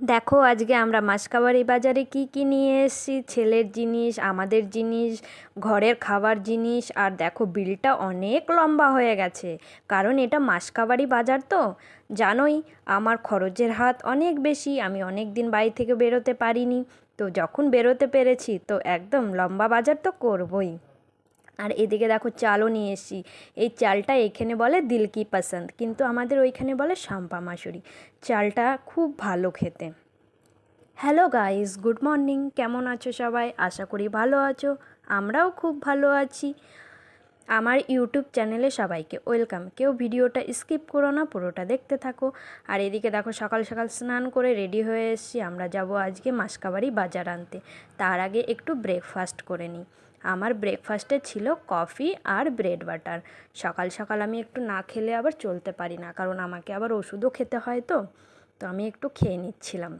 দেখো, আজকে আমরা মাসকাবাড়ি বাজারে কি কি নিয়ে এসেছি? ছেলের জিনিস, আমাদের জিনিস, ঘরের খাবার জিনিস। আর দেখো, বিলটা অনেক লম্বা হয়ে গেছে। কারণ এটা মাসকাবাড়ি বাজার তো। জানোই, আমার খরচের হাত অনেক বেশি। আমি অনেক দিন বাড়ি থেকে বেরোতে পারিনি। তো যখন বেরোতে পেরেছি, তো একদম লম্বা বাজার তো করবই। আর এদিকে দেখো চালও নিয়ে এসেছি। এই চালটা এখানে বলে দিলকি পসন্দ, কিন্তু আমাদের ওইখানে বলে শাম্পা মাসুরি। চালটা খুব ভালো খেতে। হ্যালো গাইস গুড মর্নিং কেমন আছো সবাই? আশা করি ভালো আছো, আমরাও খুব ভালো আছি। আমার ইউটিউব চ্যানেলে সবাইকে ওয়েলকাম। কেউ ভিডিওটা স্কিপ করো না, পুরোটা দেখতে থাকো। আর এদিকে দেখো সকাল সকাল স্নান করে রেডি হয়ে এসেছি। আমরা যাব আজকে মাসকাবাড়ি বাজার আনতে। তার আগে একটু ব্রেকফাস্ট করে নিই। আমার ব্রেকফাস্টে ছিল কফি আর ব্রেড বাটার সকাল সকাল আমি একটু না খেলে আবার চলতে পারি না, কারণ আমাকে আবার ওষুধও খেতে হয় তো তো আমি একটু খেয়ে নিচ্ছিলাম।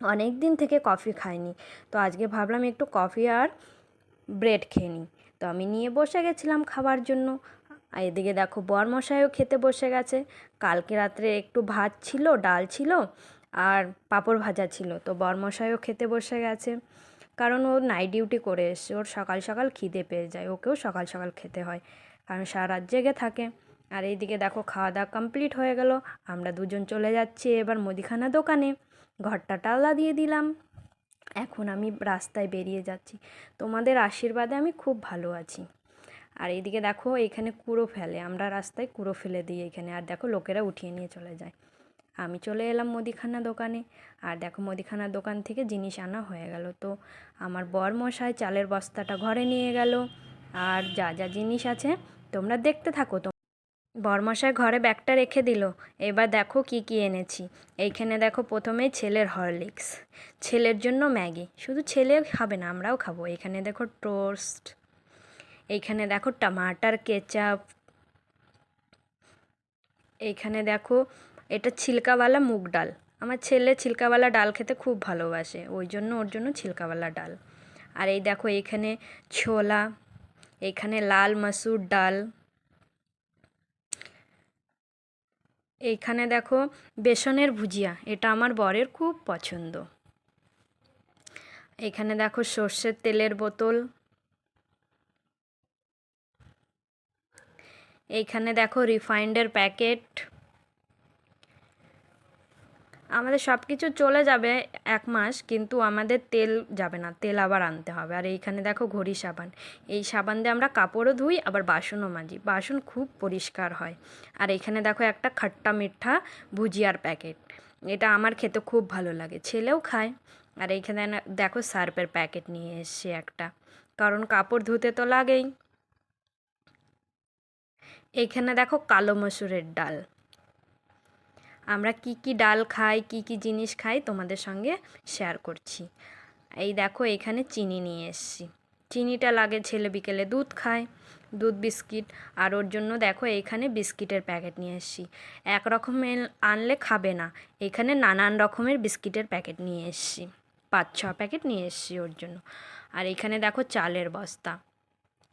অনেক দিন থেকে কফি খাইনি, তো আজকে ভাবলাম একটু কফি আর ব্রেড খেয়ে নিই। তো আমি নিয়ে বসে গেছিলাম খাবার জন্য। আর এদিকে দেখো বরমশাইও খেতে বসে গেছে। কালকে রাত্রে একটু ভাত ছিল, ডাল ছিল আর পাঁপড় ভাজা ছিল, তো বরমশাইও খেতে বসে গেছে। কারণ ও নাইট ডিউটি করে এসছে, ওর সকাল সকাল খিদে পেয়ে যায়, ওকেও সকাল সকাল খেতে হয়, কারণ সারা রাত জেগে থাকে। আর এইদিকে দেখো খাওয়া দাওয়া কমপ্লিট হয়ে গেল, আমরা দুজন চলে যাচ্ছি এবার মুদিখানা দোকানে, ঘরটা টাল্লা দিয়ে দিলাম। এখন আমি রাস্তায় বেরিয়ে যাচ্ছি, তোমাদের আশীর্বাদে আমি খুব ভালো আছি। আর এইদিকে দেখো এখানে কুড়ো ফেলে, আমরা রাস্তায় কুড়ো ফেলে দিই এখানে, আর দেখো লোকেরা উঠিয়ে নিয়ে চলে যায়। আমি চলে এলাম মুদিখানা দোকানে। আর দেখো মুদিখানা দোকান থেকে জিনিস আনা হয়ে গেল। তো আমার বর মশাই চালের বস্তাটা ঘরে নিয়ে গেল। আর যা যা জিনিস আছে তোমরা দেখতে থাকো। তো বরমশাই ঘরে ব্যাগটা রেখে দিল। এবার দেখো কি কি এনেছি। এইখানে দেখো প্রথমেই ছেলের হরলিক্স। ছেলের জন্য ম্যাগি। শুধু ছেলে খাবে না, আমরাও খাব। এখানে দেখো টোস্ট। এইখানে দেখো টমাটার কেচাপ। এইখানে দেখো এটা ছিলকাওয়ালা মুগ ডাল। আমার ছেলে ছিলকাওয়ালা ডাল খেতে খুব ভালোবাসে, ওই জন্য ওর জন্য ছিলকাওয়ালা ডাল। আর এই দেখো এখানে ছোলা, এখানে লাল মাসুর ডাল এইখানে দেখো বেসনের ভুজিয়া, এটা আমার বরের খুব পছন্দ। এখানে দেখো সর্ষের তেলের বোতল। এইখানে দেখো রিফাইন্ডের প্যাকেট। আমাদের সব কিছু চলে যাবে এক মাস, কিন্তু আমাদের তেল যাবে না, তেল আবার আনতে হবে। আর এইখানে দেখো ঘড়ি সাবান। এই সাবান দিয়ে আমরা কাপড়ও ধুই, আবার বাসনও মাজি। বাসন খুব পরিষ্কার হয়। আর এখানে দেখো একটা খাট্টা মিঠা ভুজিয়ার প্যাকেট। এটা আমার খেতে খুব ভালো লাগে, ছেলেও খায়। আর এইখানে দেখো সার্ফের প্যাকেট নিয়ে এসছি একটা। কারণ কাপড় ধুতে তো লাগেই। এইখানে দেখো কালো মসুরের ডাল। আমরা কি কি ডাল খাই, কি কি জিনিস খাই তোমাদের সঙ্গে শেয়ার করছি। এই দেখো, এখানে চিনি নিয়ে এসছি। চিনিটা লাগে ছেলে বিকেলে দুধ খায়, দুধ, বিস্কিট, আর ওর জন্য দেখো এখানে বিস্কিটের প্যাকেট নিয়ে এসছি। এক রকমের আনলে খাবে না, এখানে নানান রকমের বিস্কিটের প্যাকেট নিয়ে এসছি। পাঁচ, ছ প্যাকেট নিয়ে এসছি ওর জন্য। আর এখানে দেখো চালের বস্তা।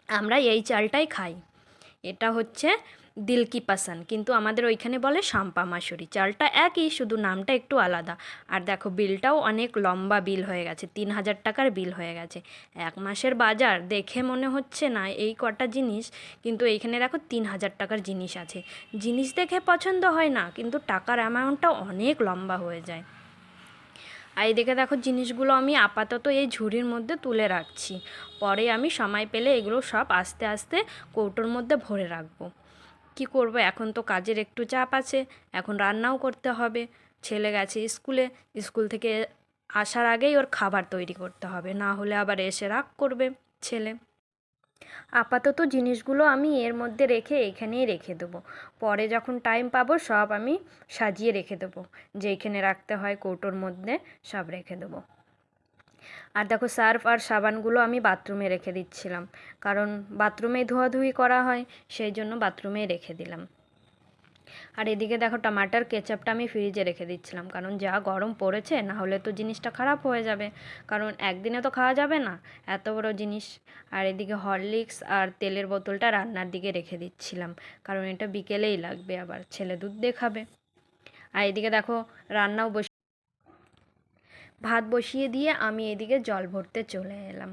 আমরা এই চালটাই খাই। এটা হচ্ছে দিলকি পাসান কিন্তু আমাদের ওইখানে বলে শাম্পা মাসুরি চালটা একই, শুধু নামটা একটু আলাদা। আর দেখো, বিলটাও অনেক লম্বা বিল হয়ে গেছে, তিন হাজার টাকার বিল হয়ে গেছে। এক মাসের বাজার দেখে মনে হচ্ছে না এই কটা জিনিস, কিন্তু এইখানে দেখো তিন হাজার টাকার জিনিস আছে। জিনিস দেখে পছন্দ হয় না, কিন্তু টাকার অ্যামাউন্টটা অনেক লম্বা হয়ে যায়। আর দেখে দেখো জিনিসগুলো আমি আপাতত এই ঝুড়ির মধ্যে তুলে রাখছি। পরে আমি সময় পেলে এগুলো সব আস্তে আস্তে কৌটোর মধ্যে ভরে রাখব। কি করব? এখন তো কাজের একটু চাপ আছে। এখন রান্নাও করতে হবে। ছেলে গেছে স্কুলে। স্কুল থেকে আসার আগেই ওর খাবার তৈরি করতে হবে। না হলে আবার এসে রাগ করবে ছেলে। আপাতত জিনিসগুলো আমি এর মধ্যে রেখে এখানেই রেখে দেবো। পরে যখন টাইম পাবো, সব আমি সাজিয়ে রেখে দেবো। যেইখানে রাখতে হয় কৌটোর মধ্যে সব রেখে দেবো। আর দেখো সার্ফ আর সাবানগুলো আমি বাথরুমে রেখে দিচ্ছিলাম। কারণ বাথরুমে ধোয়াধুয়ি করা হয় সেই জন্য বাথরুমেই রেখে দিলাম। আর এদিকে দেখো টমাটার কেচাপটা আমি ফ্রিজে রেখে দিচ্ছিলাম। কারণ যা গরম পড়েছে, না হলে তো জিনিসটা খারাপ হয়ে যাবে। কারণ একদিনে তো খাওয়া যাবে না, এত বড় জিনিস। আর এদিকে হরলিক্স আর তেলের বোতলটা রান্নার দিকে রেখে দিচ্ছিলাম। কারণ এটা বিকেলেই লাগবে, আবার ছেলে দুধ দেখাবে আর এদিকে দেখো রান্নাও বসে ভাত বসিয়ে দিয়ে আমি এদিকে জল ভরতে চলে এলাম।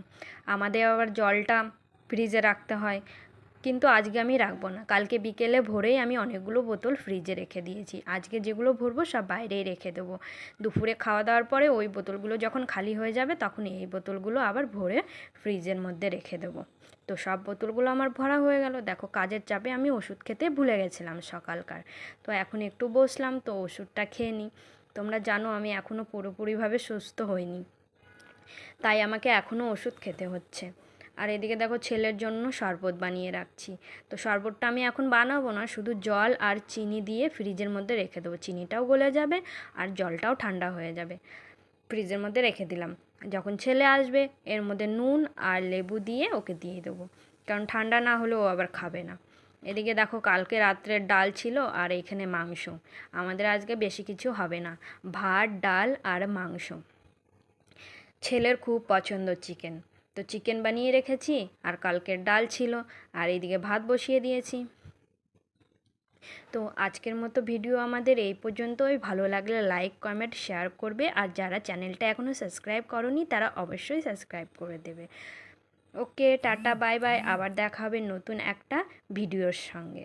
আমাদের আবার জলটা ফ্রিজে রাখতে হয়। কিন্তু আজকে আমি রাখব না। কালকে বিকেলে ভোরেই আমি অনেকগুলো বোতল ফ্রিজে রেখে দিয়েছি। আজকে যেগুলো ভরবো সব বাইরেই রেখে দেবো। দুপুরে খাওয়া দাওয়ার পরে ওই বোতলগুলো যখন খালি হয়ে যাবে তখন এই বোতলগুলো আবার ভরে ফ্রিজের মধ্যে রেখে দেবো। তো সব বোতলগুলো আমার ভরা হয়ে গেল। দেখো কাজের চাপে আমি ওষুধ খেতে ভুলে গেছিলাম সকালকার। তো এখন একটু বসলাম, তো ওষুধটা খেয়ে নিই। তোমরা জানো আমি এখনও পুরোপুরিভাবে সুস্থ হইনি। তাই আমাকে এখনও ওষুধ খেতে হচ্ছে। আর এদিকে দেখো ছেলের জন্য শরবত বানিয়ে রাখছি। তো শরবতটা আমি এখন বানাবো না, শুধু জল আর চিনি দিয়ে ফ্রিজের মধ্যে রেখে দেবো। চিনিটাও গলে যাবে আর জলটাও ঠান্ডা হয়ে যাবে। ফ্রিজের মধ্যে রেখে দিলাম। যখন ছেলে আসবে, এর মধ্যে নুন আর লেবু দিয়ে ওকে দিয়ে দেবো। কারণ ঠান্ডা না হলে ও আবার খাবে না। এদিকে দেখো কালকে রাত্রের ডাল ছিল আর এখানে মাংস। আমাদের আজকে বেশি কিছু হবে না। ভাত, ডাল আর মাংস। ছেলের খুব পছন্দ চিকেন। তো চিকেন বানিয়ে রেখেছি, আর কালকের ডাল ছিল, আর এইদিকে ভাত বসিয়ে দিয়েছি। তো আজকের মতো ভিডিও আমাদের এই পর্যন্তই। ভালো লাগলে লাইক কমেন্ট শেয়ার করবে, আর যারা চ্যানেলটা এখনও সাবস্ক্রাইব করনি, তারা অবশ্যই সাবস্ক্রাইব করে দেবে। ওকে টাটা বাই বাই আবার দেখা হবে নতুন একটা ভিডিওর সঙ্গে।